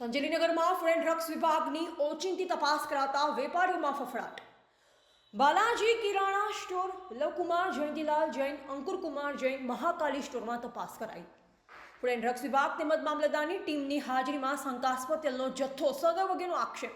સંજેલીનગરમાં food and drugs વિભાગની ઓચિંતી તપાસ કરાતા વેપારીઓમાં ફફડાટ. બાલાજી કિરાણા સ્ટોર, લવકુમાર જયંતિલાલ જૈન, અંકુરકુમાર જૈન મહાકાલી સ્ટોરમાં તપાસ કરાઈ. ફૂડ એન્ડ ડ્રગ્સ વિભાગ તેમજ મામલતદારની ટીમની હાજરીમાં શંકાસ્પદ તેલનો જથ્થો સગર વગેરેનો આક્ષેપ.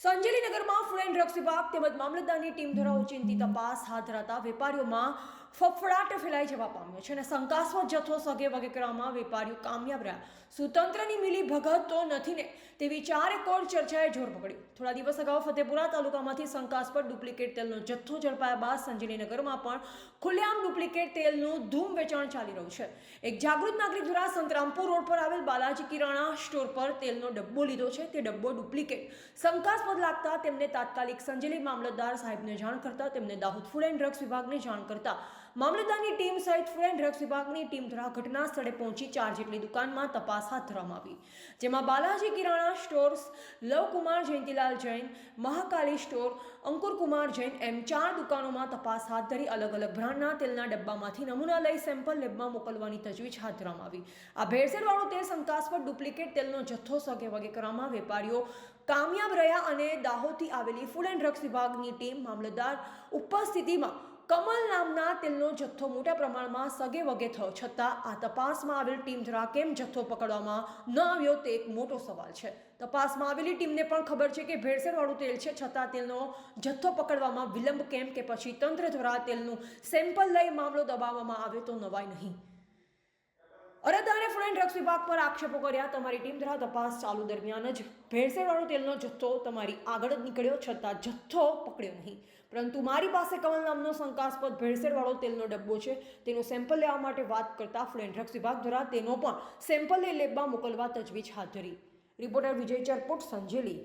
સંજેલીનગરમાં ફૂડ એન્ડ ડ્રગ્સ વિભાગ તેમજ મામલતદારની ટીમ દ્વારા ઓચિંતી તપાસ હાથ ધરાતા વેપારીઓમાં ફફડાટ ફેલાઈ જવા પામ્યો છે અને શંકાસ્પદ જથ્થો સગે વગે કરવામાં વેપારીઓ કામયાબ રહ્યા. સુતંત્રની મિલી ભગત તો નથી ને તેવી ચારે કોર ચર્ચાએ જોર પકડ્યું. થોડા દિવસ અગાઉ ફતેપુરા તાલુકામાંથી શંકાસ્પદ ડુપ્લિકેટ તેલનો જથ્થો ઝડપાયા બાદ સંજીનીનગરમાં પણ ખુલ્લેઆમ ડુપ્લિકેટ તેલનું ધૂમ વેચાણ ચાલી રહ્યું છે. એક જાગૃત નાગરિક દ્વારા સંતરામપુર રોડ પર આવેલ બાલાજી કિરાણા સ્ટોર પર તેલનો ડબ્બો લીધો છે. તે ડબ્બો ડુપ્લિકેટ. શંકાસ્પદ લાગતા તેમને તાત્કાલિક સંજેલી મામલતદાર સાહેબને જાણ કરતા તેમને દાહોદ ફૂડ એન્ડ ડ્રગ્સ વિભાગને જાણ કરતા મામલતદારની ટીમ સહિત ફૂડ એન્ડ ડ્રગ્સ વિભાગની ટીમ દ્વારા ઘટના સ્થળે પહોંચી ચાર જેટલી દુકાનમાં તપાસ હાથ ધરવામાં આવી. જેમાં બાલાજી કિરાણા સ્ટોર્સ, લવકુમાર જયંતિલાલ જૈન, મહાકાલી સ્ટોર, અંકુરકુમાર જૈન એમ ચાર દુકાનોમાં તપાસ હાથ ધરી અલગ અલગ બ્રાન્ડના તેલના ડબ્બામાંથી નમૂના લઈ સેમ્પલ લેબમાં મોકલવાની તજવીજ હાથ ધરવામાં આવી. આ ભેળસેળવાળું તેલ શંકાસ્પદ ડુપ્લિકેટ તેલનો જથ્થો સગે વગે કરવામાં વેપારીઓ કામયાબ રહ્યા અને દાહોદથી આવેલી ફૂડ એન્ડ ડ્રગ્સ વિભાગની ટીમ મામલતદાર ઉપસ્થિતિમાં કમલ નામના તેલનો જથ્થો મોટા પ્રમાણમાં સગે વગે થયો છતાં આ તપાસમાં આવેલ ટીમ દ્વારા કેમ જથ્થો પકડવામાં ન આવ્યો તે એક મોટો સવાલ છે. તપાસમાં આવેલી ટીમને પણ ખબર છે કે ભેળસેળવાળું તેલ છે છતાં તેલનો જથ્થો પકડવામાં વિલંબ કેમ કે પછી તંત્ર દ્વારા તેલનું સેમ્પલ લઈ મામલો દબાવવામાં આવ્યો તો નવાય નહીં. અરજદારે ફૂડ એન્ડ ડ્રગ્સ વિભાગ પર આક્ષેપો કર્યા. તમારી ટીમ દ્વારા તપાસ ચાલુ દરમિયાન જ ભેળસેળવાળો તેલનો જથ્થો તમારી આગળ જ નીકળ્યો છતાં જથ્થો પકડ્યો નહીં. પરંતુ મારી પાસે કમલ નામનો શંકાસ્પદ ભેળસેળવાળો તેલનો ડબ્બો છે. તેનું સેમ્પલ લેવા માટે વાત કરતા ફૂડ એન્ડ ડ્રગ્સ વિભાગ દ્વારા તેનો પણ સેમ્પલ લઈ લેબમાં મોકલવા તજવીજ હાથ ધરી. રિપોર્ટર વિજય ચરપોટ, સંજેલી.